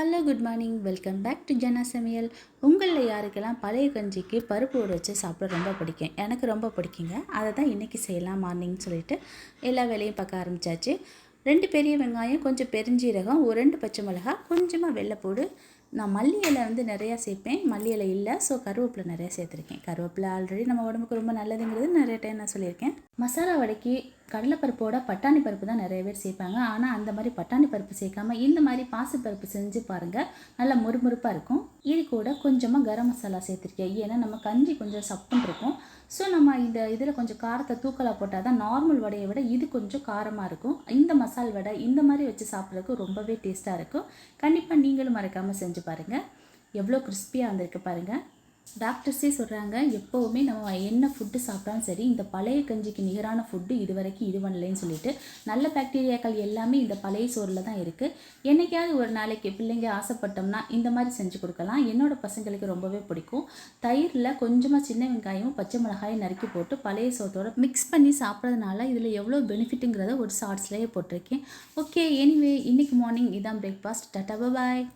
Hello good morning welcome back to Jana Samayal உங்களில் யாருக்கெல்லாம் பழைய கஞ்சிக்கு பருப்பு ஊற வச்சு சாப்பிட ரொம்ப பிடிக்கும்? எனக்கு ரொம்ப பிடிக்குங்க. அதை தான் இன்றைக்கி செய்யலாம் மார்னிங் சொல்லிட்டு. எல்லா வேலையும் பார்க்க ஆரம்பித்தாச்சு ரெண்டு பெரிய வெங்காயம் கொஞ்சம் பெருஞ்சீரகம் ஒரு ரெண்டு பச்சை மிளகா கொஞ்சமாக வெள்ளைப்பூடு. நான் மல்லி இலை வந்து நிறையா சேர்ப்பேன். மல்லி இலை இல்லை ஸோ கருவேப்பிலை நிறையா சேர்த்துருக்கேன். கருவேப்பிலை ஆல்ரெடி நம்ம உடம்புக்கு ரொம்ப நல்லதுங்கிறது நிறைய டைம் நான் சொல்லியிருக்கேன். மசாலா வடைக்கு கடலைப்பருப்போட பட்டாணி பருப்பு தான் நிறைய பேர் சேர்ப்பாங்க. ஆனால் அந்த மாதிரி பட்டாணி பருப்பு சேர்க்காம இந்த மாதிரி பாசிப்பருப்பு செஞ்சு பாருங்கள் நல்லா முறுமுறுப்பாக இருக்கும். இது கூட கொஞ்சமாக கரம் மசாலா சேர்த்துருக்கேன். ஏன்னா நம்ம கஞ்சி கொஞ்சம் சப்புன்னு இருக்கும். ஸோ நம்ம இந்த இதில் கொஞ்சம் காரத்தை தூக்கலாக போட்டால் தான் நார்மல் வடையை விட இது கொஞ்சம் காரமாக இருக்கும். இந்த மசால் வடை இந்த மாதிரி வச்சு சாப்பிட்றதுக்கு ரொம்பவே டேஸ்ட்டாக இருக்கும். கண்டிப்பாக நீங்களும் மறக்காமல் செஞ்சு பாருங்கள் எவ்வளோ கிறிஸ்பியாக வந்திருக்கு பாருங்கள் டாக்டர்ஸே சொல்கிறாங்க எப்போவுமே நம்ம என்ன ஃபுட்டு சாப்பிட்டாலும் சரி இந்த பழைய கஞ்சிக்கு நிகரான ஃபுட்டு இது வரைக்கும் இது பண்ணலைன்னு சொல்லிட்டு நல்ல பாக்டீரியாக்கள் எல்லாமே இந்த பழைய சோறில் தான் இருக்குது என்னைக்காவது ஒரு நாளைக்கு பிள்ளைங்க ஆசைப்பட்டோம்னா இந்த மாதிரி செஞ்சு கொடுக்கலாம். என்னோடய பசங்களுக்கு ரொம்பவே பிடிக்கும். தயிரில் கொஞ்சமாக சின்ன வெங்காயமும் பச்சை மிளகாயும் நறுக்கி போட்டு பழைய சோத்தோட மிக்ஸ் பண்ணி சாப்பிட்றதுனால இதில் எவ்வளோ பெனிஃபிட்டுங்கிறத ஒரு ஷார்ட்ஸ்லேயே போட்டிருக்கேன். ஓகே எனிவே இன்றைக்கி மார்னிங் இதான் பிரேக்ஃபாஸ்ட் டட்டா பாய்